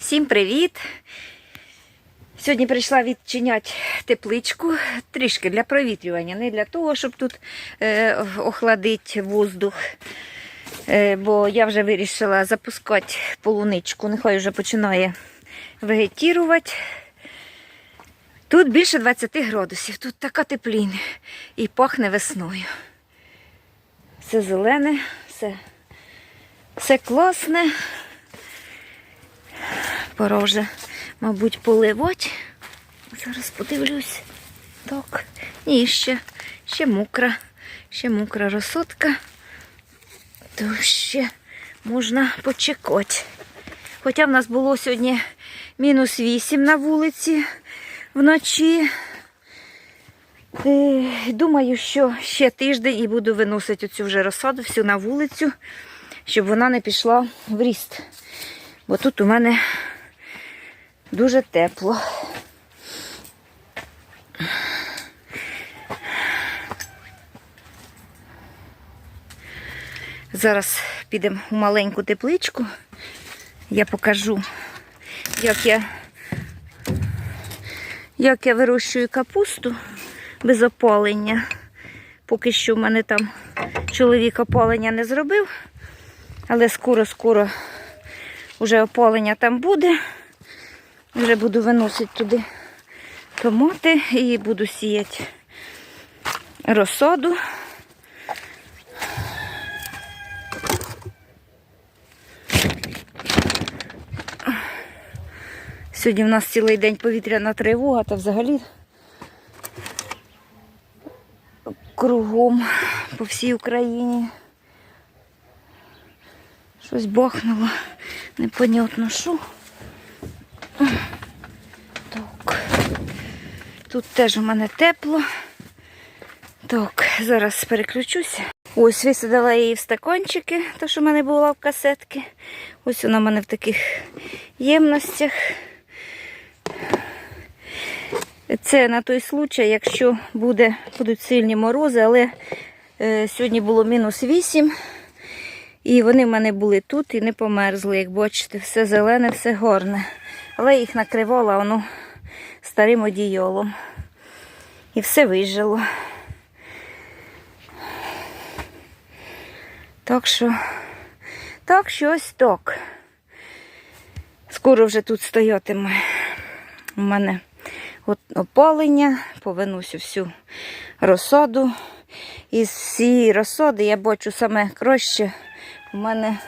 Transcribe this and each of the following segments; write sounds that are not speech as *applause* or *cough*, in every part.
Всім привіт! Сьогодні прийшла відчиняти тепличку трішки для провітрювання, не для того, щоб тут е, охладити воздух. Е, бо я вже вирішила запускати полуничку. Нехай вже починає вегетірувати. Тут більше 20 градусів, тут така теплінь і пахне весною. Все зелене, все, все класне. Пора вже, мабуть, поливати. Зараз подивлюсь. Так. Ні, ще, ще мокра, ще мокра розсотка. То ще можна почекати. Хоча в нас було сьогодні мінус 8 на вулиці вночі. Е, Думаю, що ще тиждень і буду виносити цю вже розсаду всю на вулицю, щоб вона не пішла в ріст. Бо тут у мене дуже тепло. Зараз підемо у маленьку тепличку. Я покажу, як я, як я вирощую капусту без опалення. Поки що в мене там чоловік опалення не зробив, але скоро-скоро вже опалення там буде. Вже буду виносити туди томати і буду сіяти розсаду. Сьогодні в нас цілий день повітряна тривога, та взагалі кругом по всій Україні. Щось бахнуло, непонятно що. Так. Тут теж у мене тепло. Так, зараз переключуся. Ось висадила її в стаканчики, то що в мене була в касетки. Ось вона в мене в таких ємностях. Це на той случай, якщо буде, будуть сильні морози, але е, сьогодні було мінус 8. І вони в мене були тут і не померзли, як бачите, все зелене, все горне. Але їх накривала воно старим одіялом. І все вижило. Так що, так що ось так. Скоро вже тут стоятиме у мене от опалення, повинусь всю розсаду. Із цієї розсади я бачу саме краще у мене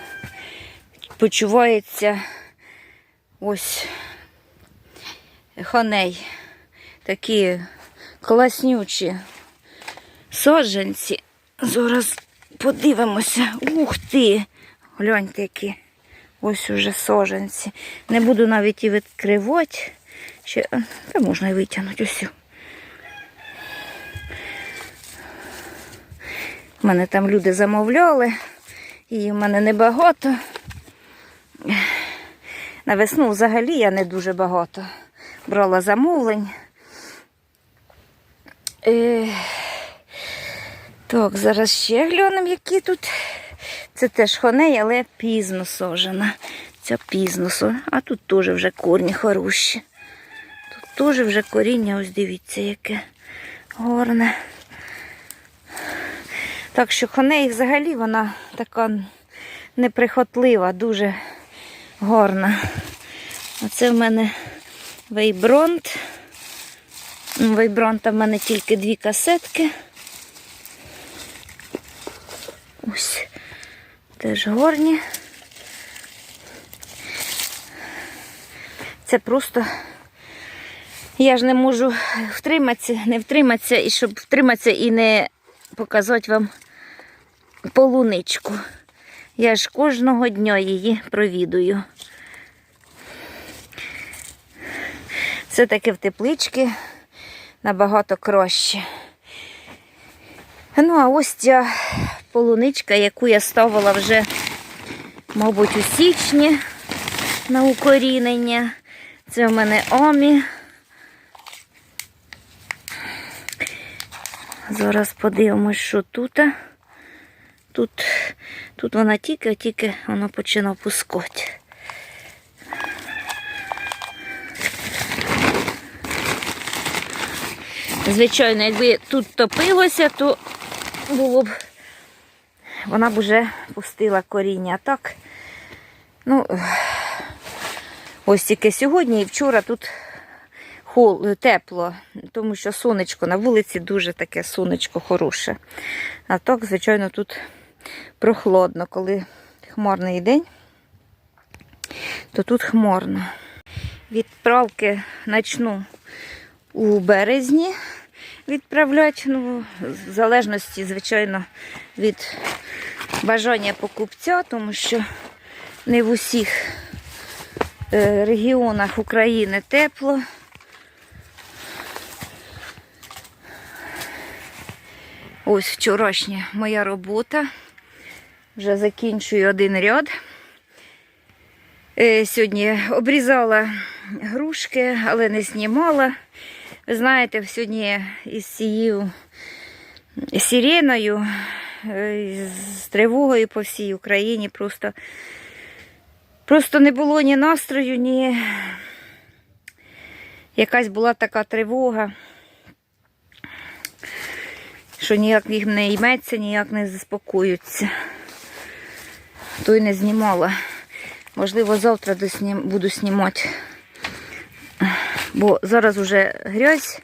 почувається ось ханей. Такі класнючі саджанці. Зараз подивимося. Ух ти! Гляньте які. Ось уже саджанці. Не буду навіть і відкривати. Ще, та можна і витягнути усю. У мене там люди замовляли, її в мене небагато. На весну взагалі я не дуже багато брала замовлень. Е, так, зараз ще глянемо, які тут. Це теж хоней, але пізно сожена. Це пізно сожена. А тут теж вже корні хороші. Тут теж вже коріння, ось дивіться, яке горне. Так що хоней взагалі вона така неприхотлива, дуже гарна. Оце в мене вейбронт. Ну, Вейбронта в мене тільки дві касетки. Ось теж горні. Це просто я ж не можу втриматися, не втриматися, і щоб втриматися і не показати вам полуничку. Я ж кожного дня її провідую. Все таки в теплички набагато краще. Ну, а ось ця полуничка, яку я ставила вже, мабуть, у січні на укорінення. Це в мене омі. Зараз подивимось, що тут. Тут тут вона тільки-тільки вона починає пускати. Звичайно, якби тут топилося, то було б, вона б уже пустила коріння. Так, ну, ось тільки сьогодні і вчора тут тепло, тому що сонечко на вулиці дуже таке сонечко хороше. А так, звичайно, тут прохолодно, коли хмарний день, то тут хмарно. Відправки почну у березні відправляти, ну, в залежності, звичайно, від бажання покупця, тому що не в усіх е, регіонах України тепло. Ось вчорашня моя робота. Вже закінчую один ряд. Е, Сьогодні обрізала грушки, але не знімала. Ви знаєте, сьогодні із цією сиреною, е, з тривогою по всій Україні просто, просто не було ні настрою, ні якась була така тривога, що ніяк їх не йметься, ніяк не заспокоються. То й не знімала. Можливо, завтра буду знімати. Бо зараз вже грязь,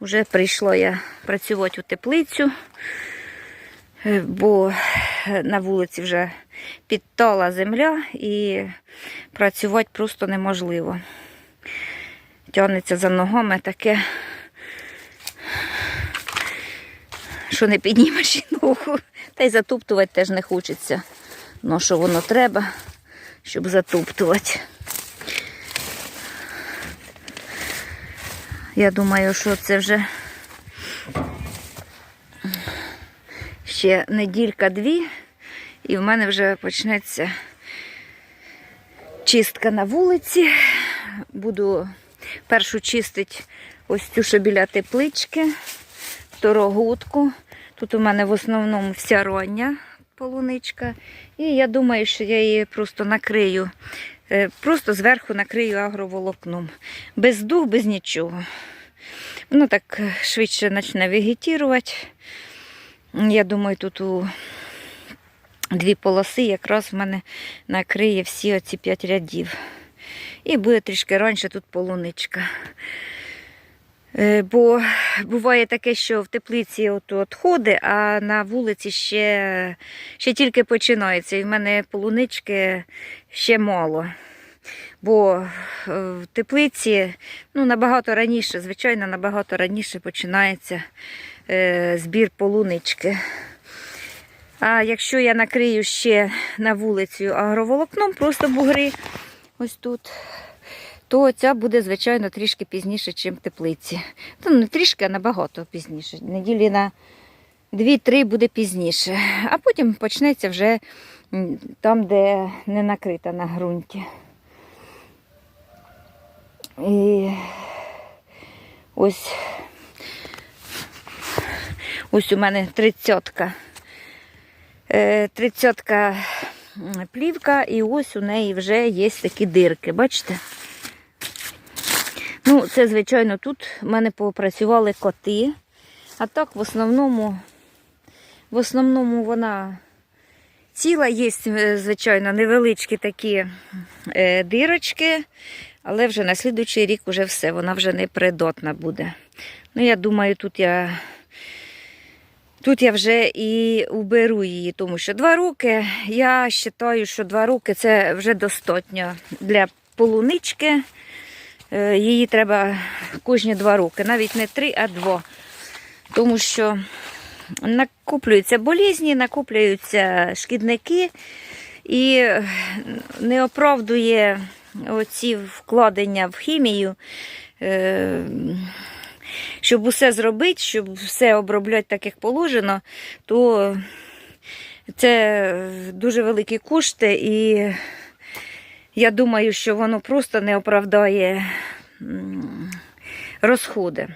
вже прийшла я працювати у теплицю, е, бо на вулиці вже підтала земля і працювати просто неможливо. Тягнеться за ногами таке, що не піднімеш і ногу. Та й затуптувати теж не хочеться. Ну, що воно треба, щоб затуптувати. Я думаю, що це вже ще неділька-дві, і в мене вже почнеться чистка на вулиці. Буду першу чистити ось цю, що біля теплички, торогутку. Тут у мене в основному вся роння полуничка. І я думаю, що я її просто накрию. е, Просто зверху накрию агроволокном. Без дух, без нічого. Воно так е, швидше почне вегетувати. Я думаю, тут у дві полоси якраз в мене накриє всі оці п'ять рядів. І буде трішки раніше тут полуничка. Е, Бо буває таке, що в теплиці от відходи, а на вулиці ще, ще тільки починається. І в мене полунички ще мало. Бо е, в теплиці ну, набагато раніше, звичайно, набагато раніше починається е, збір полунички. А якщо я накрию ще на вулицю агроволокном, просто бугри ось тут, то ця буде, звичайно, трішки пізніше, ніж теплиці. Ну, не трішки, а набагато пізніше. Неділі на 2-3 буде пізніше. А потім почнеться вже там, де не накрита на ґрунті. І ось, ось у мене тридцятка. Е, Тридцятка плівка, і ось у неї вже є такі дирки, бачите? Ну, це, звичайно, тут в мене попрацювали коти. А так, в основному, в основному вона ціла, є, е, звичайно, невеличкі такі е, дирочки, але вже на слідуючий рік вже все, вона вже не придатна буде. Ну, я думаю, тут я. Тут я вже і уберу її, тому що два роки, я вважаю, що два роки це вже достатньо для полунички. Е, Її треба кожні два роки, навіть не три, а два. Тому що накоплюються болізні, накоплюються шкідники і не оправдує оці вкладення в хімію. е, Щоб усе зробити, щоб все обробляти так, як положено, то це дуже великі кошти, і я думаю, що воно просто не оправдає розходи.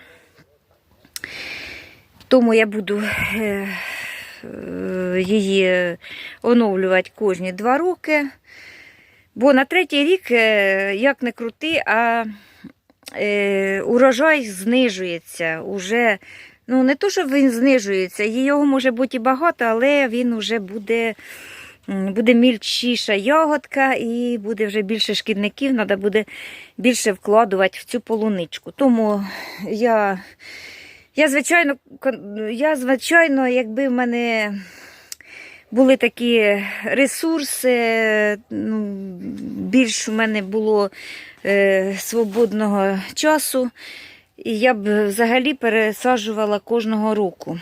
Тому я буду е, е, її оновлювати кожні два роки. Бо на третій рік, е, як не крути, а урожай знижується. Уже, ну, не то, що він знижується, його може бути і багато, але він вже буде. Буде мільчіша ягодка і буде вже більше шкідників, треба буде більше вкладувати в цю полуничку. Тому я, я звичайно, я, звичайно, якби в мене були такі ресурси, ну, більш у мене було е, свободного часу, і я б взагалі пересаджувала кожного року.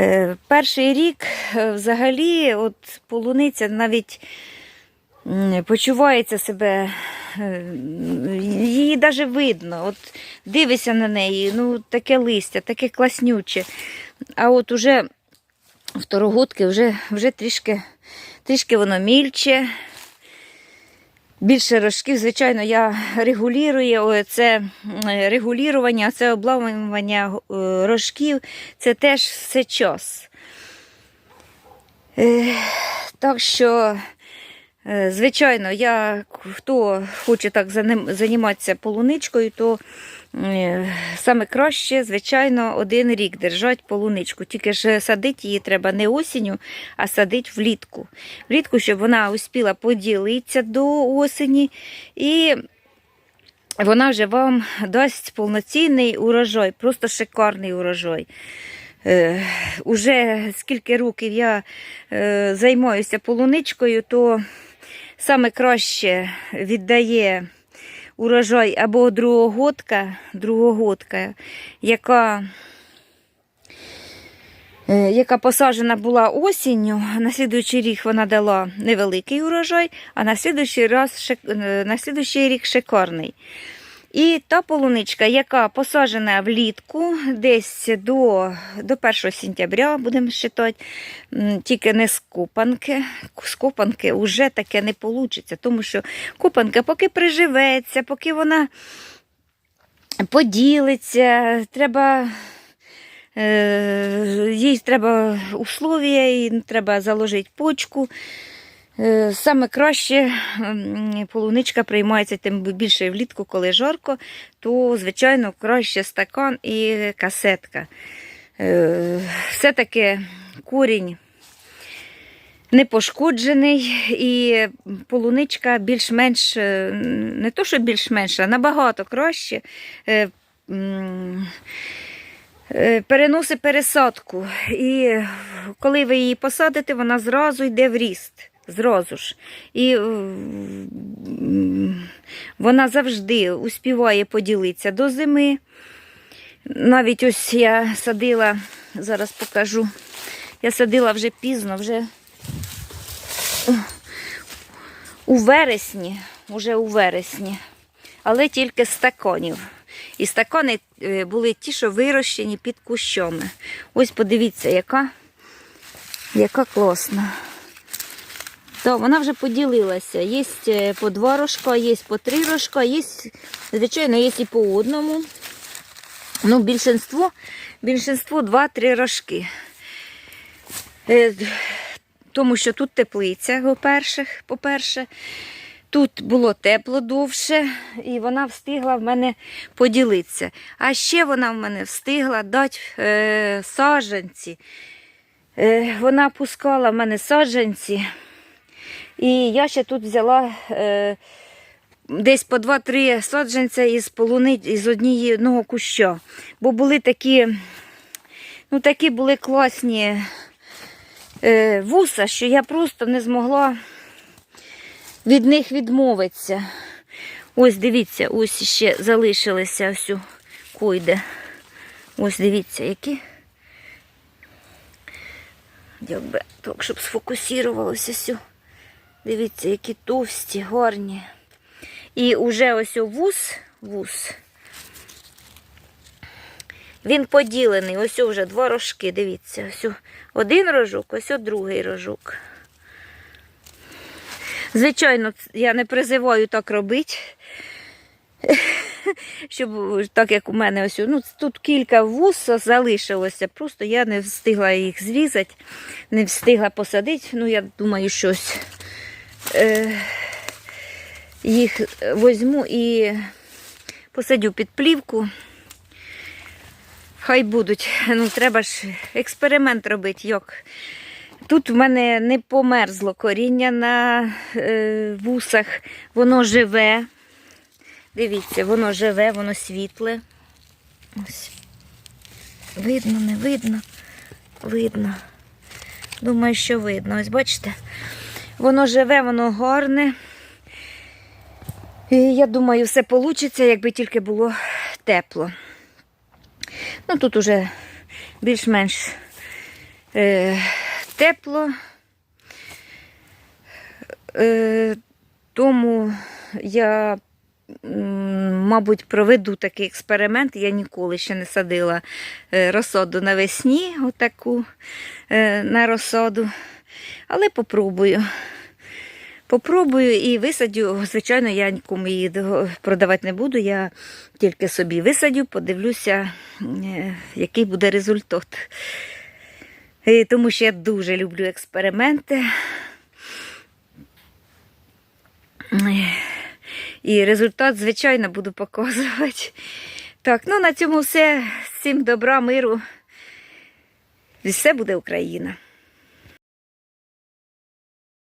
Е, перший рік е, взагалі от полуниця навіть почувається себе, е, її навіть видно. От Дивися на неї, ну таке листя, таке класнюче. А от уже второгодки вже, вже трішки, трішки воно мільче. Більше рожків, звичайно, я регулюю це регулювання, це обламування е, рожків, це теж все час. Е, Так що, е, звичайно, я, хто хоче так займатися полуничкою, то саме краще, звичайно, один рік держать полуничку. Тільки ж садити її треба не осінню, а садити влітку. Влітку, щоб вона успіла поділитися до осені. І вона вже вам дасть повноцінний урожай, просто шикарний урожай. Е, уже скільки років я е, займаюся полуничкою, то саме краще віддає урожай або другогодка, другогодка, яка, е, яка посаджена була осінню, на слідуючий рік вона дала невеликий урожай, а на слідуючий, раз, е, на слідуючий рік шикарний. І та полуничка, яка посаджена влітку, десь до, до 1 сентября, будемо вважати, тільки не з копанки. З копанки вже таке не вийде, тому що копанка поки приживеться, поки вона поділиться, треба. е, Їй треба условия, їй треба заложити почку. Е, Саме краще полуничка приймається тим більше влітку, коли жарко, то, звичайно, краще стакан і касетка. Е, Все-таки корінь не пошкоджений, і полуничка більш-менш, е, не то, що більш-менш, а набагато краще. Переносить пересадку. І коли ви її посадите, вона зразу йде в ріст. Зразу ж. І е, вона завжди успіває поділитися до зими. Навіть ось я садила, зараз покажу. Я садила вже пізно, вже у вересні, уже у вересні, але тільки з стаканів. І стакани е, були ті, що вирощені під кущами. Ось подивіться, яка, яка класна. То вона вже поділилася. Є е, по два рожка, є по три рожка, є, звичайно, є і по одному. Ну, більшинство, більшинство два-три рожки. Е, Тому що тут теплиця, по-перше, по-перше. Тут було тепло довше, і вона встигла в мене поділитися. А ще вона в мене встигла дати е, саджанці. Е, вона пускала в мене саджанці. І я ще тут взяла е, десь по 2-3 саджанця із полуни, із одного куща. Бо були такі, ну такі були класні е, вуса, що я просто не змогла від них відмовитися. Ось дивіться, ось ще залишилися ось койде. Ось дивіться, які. Якби так, щоб сфокусувалося все. Дивіться, які товсті, гарні. І вже ось вус, вус. Він поділений, ось вже два рожки, дивіться. Ось один рожок, ось другий рожок. Звичайно, я не призиваю так робити. *laughs* Щоб так як у мене ось, ну, тут кілька вуз залишилося, просто я не встигла їх зрізати, не встигла посадити. Ну, я думаю, щось їх возьму і посадю під плівку. Хай будуть. Ну, треба ж експеримент робити, як. Тут в мене не померзло коріння на е, вусах, воно живе. Дивіться, воно живе, воно світле. Ось. Видно, не видно? Видно. Думаю, що видно. Ось бачите? Воно живе, воно гарне. І я думаю, все вийде, якби тільки було тепло. Ну, тут уже більш-менш е, тепло. Е, тому я, мабуть, проведу такий експеримент. Я ніколи ще не садила е, розсаду навесні, отаку е, на розсаду. Але попробую. Попробую і висадю. Звичайно, я нікому її продавати не буду. Я тільки собі висадю, подивлюся, е, який буде результат. І тому що я дуже люблю експерименти. І результат, звичайно, буду показувати. Так, ну на цьому все. Всім добра, миру. І все буде Україна.